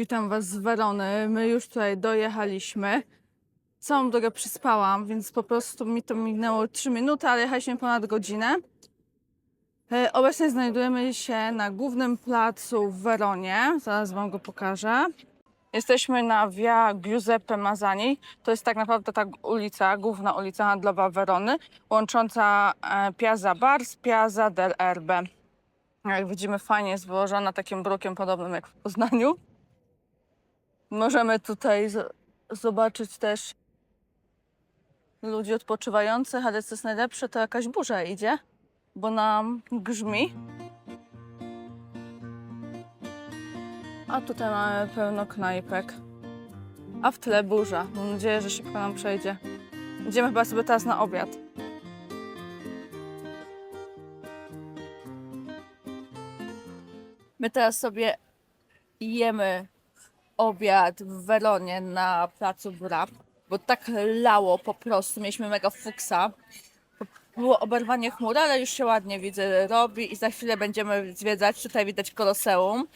Witam Was z Werony. My już tutaj dojechaliśmy. Całą drogę przyspałam, więc po prostu mi to minęło 3 minuty, ale jechaliśmy ponad godzinę. E, Obecnie znajdujemy się na głównym placu w Weronie. Zaraz Wam go pokażę. Jesteśmy na Via Giuseppe Mazzani. To jest tak naprawdę ta ulica, główna ulica handlowa Werony, łącząca e, Piazza Bar z Piazza del Erbe. Jak widzimy, fajnie jest wyłożona takim brukiem podobnym jak w Poznaniu. Możemy tutaj zobaczyć też ludzi odpoczywających, ale co jest najlepsze, to jakaś burza idzie, bo nam grzmi. A tutaj mamy pełno knajpek. A w tle burza. Mam nadzieję, że szybko nam przejdzie. Idziemy chyba sobie teraz na obiad. My teraz sobie jemy obiad w Weronie na placu Bra, bo tak lało po prostu. Mieliśmy mega fuksa. Było oberwanie chmur, ale już się ładnie widzę robi i za chwilę będziemy zwiedzać. Tutaj widać koloseum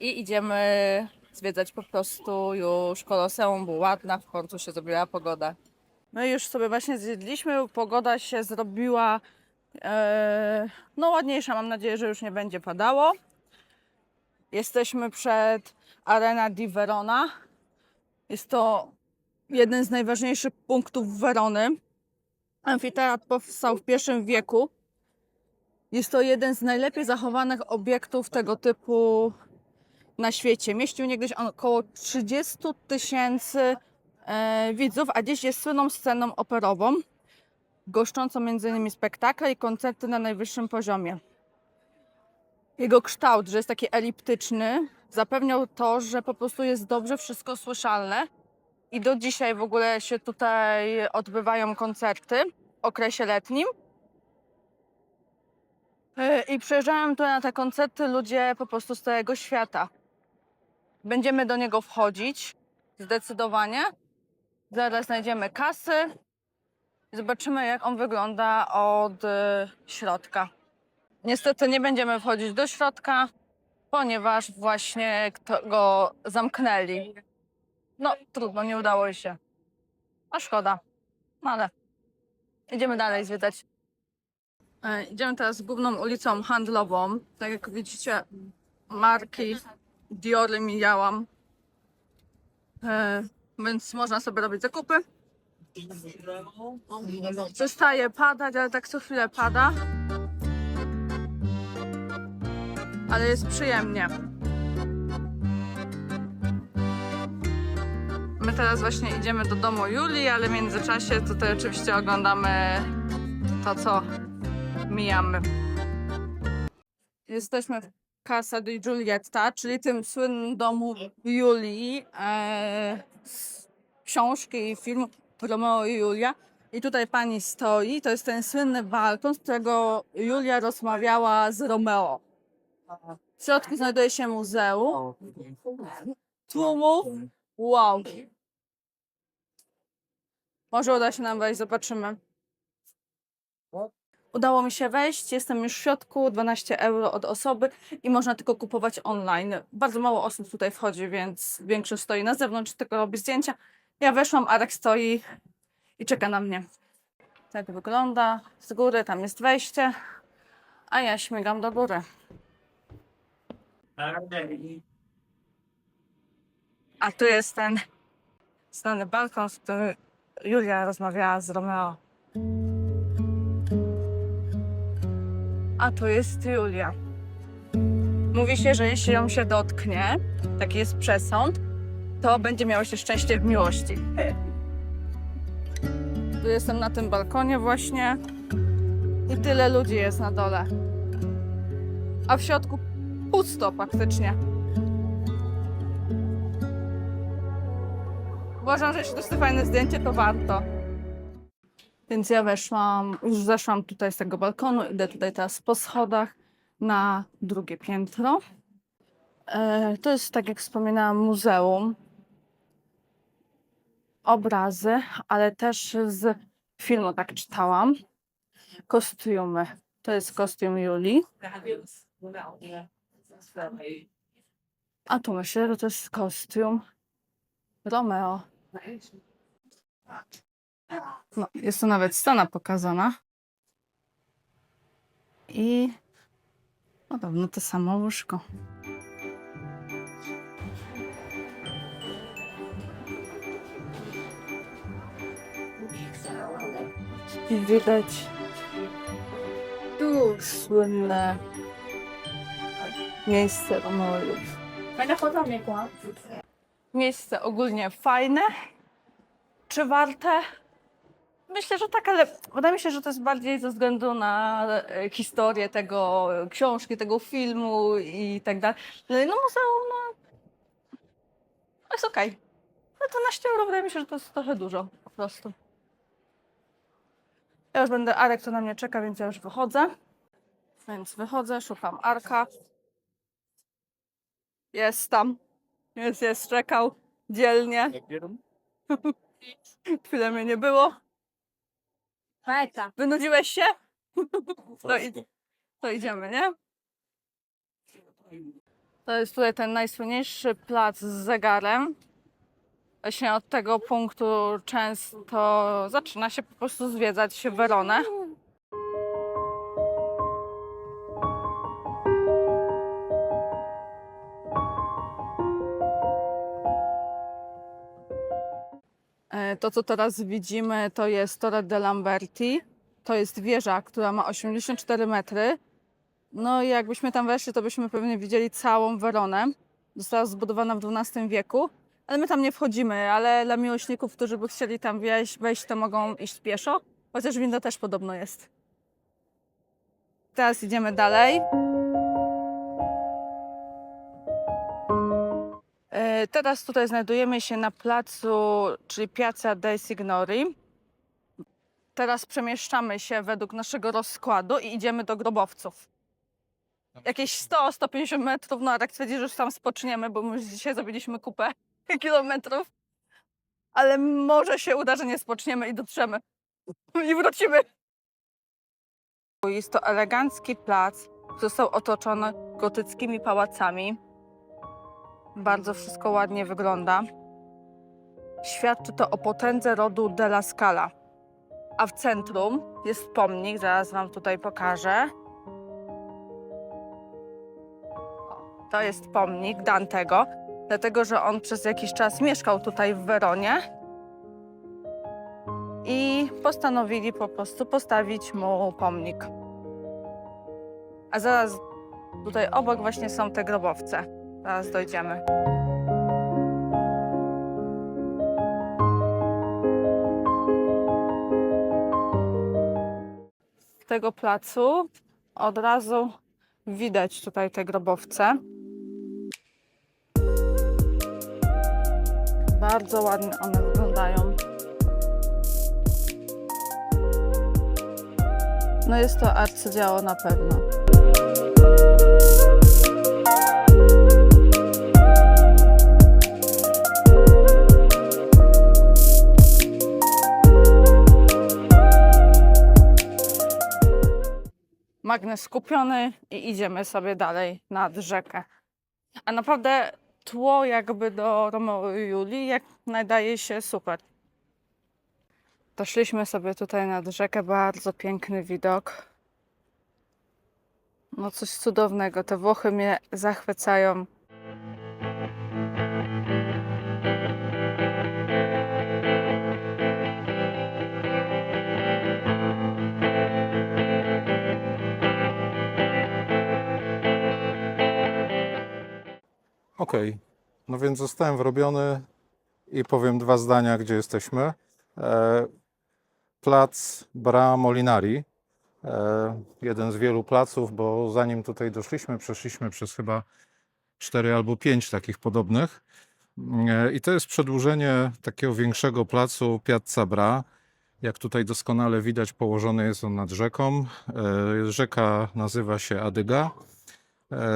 i idziemy zwiedzać po prostu już koloseum, bo ładna w końcu się zrobiła pogoda. My już sobie właśnie zjedliśmy, pogoda się zrobiła e, no ładniejsza. Mam nadzieję, że już nie będzie padało. Jesteśmy przed Arena di Verona. Jest to jeden z najważniejszych punktów Werony. Amfiteatr powstał w I wieku. Jest to jeden z najlepiej zachowanych obiektów tego typu na świecie. Mieścił niegdyś około 30 tysięcy e, widzów, a dziś jest słynną sceną operową, goszczącą m.in. spektakle i koncerty na najwyższym poziomie. Jego kształt, że jest taki eliptyczny, zapewniał to, że po prostu jest dobrze wszystko słyszalne. I do dzisiaj w ogóle się tutaj odbywają koncerty w okresie letnim. E, I przyjeżdżają tutaj na te koncerty ludzie po prostu z całego świata. Będziemy do niego wchodzić, zdecydowanie. Zaraz znajdziemy kasy. Zobaczymy, jak on wygląda od e, środka. Niestety nie będziemy wchodzić do środka, ponieważ właśnie go zamknęli. No, trudno, nie udało się. A szkoda. No ale idziemy dalej zwiedzać. E, Idziemy teraz główną ulicą handlową. Tak jak widzicie, marki Diory mijałam. E, Więc można sobie robić zakupy. Przestaje padać, ale tak co chwilę pada. Ale jest przyjemnie. My teraz właśnie idziemy do domu Julii, ale w międzyczasie tutaj oczywiście oglądamy to, co mijamy. Jesteśmy Casa di Giulietta, czyli tym słynnym domu Julii e, książki i film Romeo i Julia. I tutaj pani stoi, to jest ten słynny balkon, z którego Julia rozmawiała z Romeo. W środku znajduje się muzeum. Tłumów. Wow. Może uda się nam wejść, zobaczymy. Udało mi się wejść, jestem już w środku, 12 euro od osoby i można tylko kupować online. Bardzo mało osób tutaj wchodzi, więc większość stoi na zewnątrz, tylko robi zdjęcia. Ja weszłam, Arek stoi i czeka na mnie. Tak wygląda z góry, tam jest wejście, a ja śmigam do góry. A tu jest ten znany balkon, z którym Julia rozmawiała z Romeo. A tu jest Julia. Mówi się, że jeśli ją się dotknie, taki jest przesąd, to będzie miało się szczęście w miłości. Tu jestem na tym balkonie właśnie i tyle ludzi jest na dole. A w środku pusto praktycznie. Uważam, że jeśli to jest fajne zdjęcie, to warto. Więc ja weszłam, już zeszłam tutaj z tego balkonu, idę tutaj teraz po schodach na drugie piętro. E, to jest, tak jak wspominałam, muzeum. Obrazy, ale też z filmu, tak czytałam. Kostiumy. To jest kostium Julii. A tu myślę, że to jest kostium Romeo. No, jest tu nawet scena pokazana. I podobno to samo łóżko. I widać tu słynne miejsce Julii. Fajna foto mnie. Miejsce ogólnie fajne. Czy warte? Myślę, że tak, ale wydaje mi się, że to jest bardziej ze względu na e, historię tego e, książki, tego filmu i tak dalej. Ale No muzeum, no jest okej. Ale 12 euro wydaje mi się, że to jest trochę dużo po prostu. Ja już będę, Arek to na mnie czeka, więc ja już wychodzę. Więc wychodzę, szukam Arka. Jest tam. Jest, jest, czekał dzielnie. Chwilę mnie nie było. Beta. Wynudziłeś się? To, id- to idziemy, nie? To jest tutaj ten najsłynniejszy plac z zegarem. Właśnie od tego punktu często zaczyna się po prostu zwiedzać Weronę. To, co teraz widzimy, to jest Torre de Lamberti. To jest wieża, która ma 84 metry. No i jakbyśmy tam weszli, to byśmy pewnie widzieli całą Weronę. Została zbudowana w XII wieku, ale my tam nie wchodzimy, ale dla miłośników, którzy by chcieli tam wejść, wejść to mogą iść pieszo, chociaż winda też podobno jest. Teraz idziemy dalej. Teraz tutaj znajdujemy się na placu, czyli Piazza dei Signori. Teraz przemieszczamy się według naszego rozkładu i idziemy do grobowców. Jakieś 100-150 metrów, no a tak twierdzi, że już tam spoczniemy, bo my już dzisiaj zrobiliśmy kupę kilometrów. Ale może się uda, że nie spoczniemy i dotrzemy. I wrócimy. Jest to elegancki plac, został otoczony gotyckimi pałacami. Bardzo wszystko ładnie wygląda. Świadczy to o potędze rodu Della Scala. A w centrum jest pomnik, zaraz Wam tutaj pokażę. To jest pomnik Dantego, dlatego że on przez jakiś czas mieszkał tutaj w Weronie i postanowili po prostu postawić mu pomnik. A zaraz tutaj obok właśnie są te grobowce. Zaraz dojdziemy. Z tego placu od razu widać tutaj te grobowce. Bardzo ładnie one wyglądają. No jest to arcydzieło na pewno. Magnes skupiony i idziemy sobie dalej nad rzekę. A naprawdę tło jakby do Romeo i Julii jak nadaje się super. Doszliśmy sobie tutaj nad rzekę, bardzo piękny widok. No coś cudownego, te Włochy mnie zachwycają. Okej, no więc zostałem wrobiony i powiem dwa zdania, gdzie jesteśmy. E, plac Bra Molinari, e, jeden z wielu placów, bo zanim tutaj doszliśmy, przeszliśmy przez chyba cztery albo pięć takich podobnych. E, I to jest przedłużenie takiego większego placu Piazza Bra. Jak tutaj doskonale widać, położony jest on nad rzeką. Rzeka nazywa się Adyga.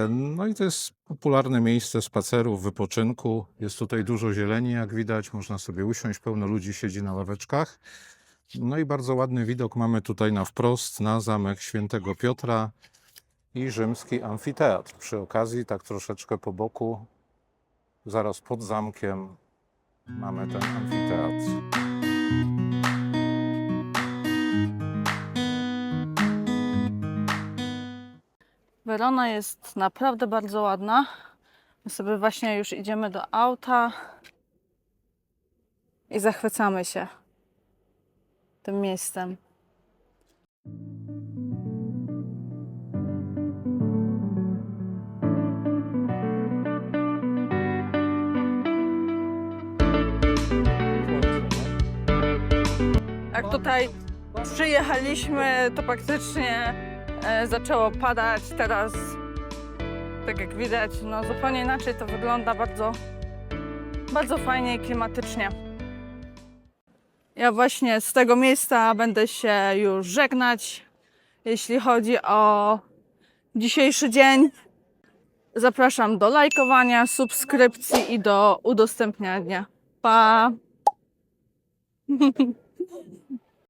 No i to jest popularne miejsce spacerów, wypoczynku. Jest tutaj dużo zieleni, jak widać. Można sobie usiąść, pełno ludzi siedzi na ławeczkach. No i bardzo ładny widok mamy tutaj na wprost na zamek Świętego Piotra i rzymski amfiteatr. Przy okazji, tak troszeczkę po boku, zaraz pod zamkiem, mamy ten amfiteatr. Werona jest naprawdę bardzo ładna. My sobie właśnie już idziemy do auta i zachwycamy się tym miejscem. Jak tutaj przyjechaliśmy, to praktycznie zaczęło padać. Teraz, tak jak widać, no zupełnie inaczej to wygląda. Bardzo, bardzo fajnie i klimatycznie. Ja właśnie z tego miejsca będę się już żegnać, jeśli chodzi o dzisiejszy dzień. Zapraszam do lajkowania, subskrypcji i do udostępniania. Pa!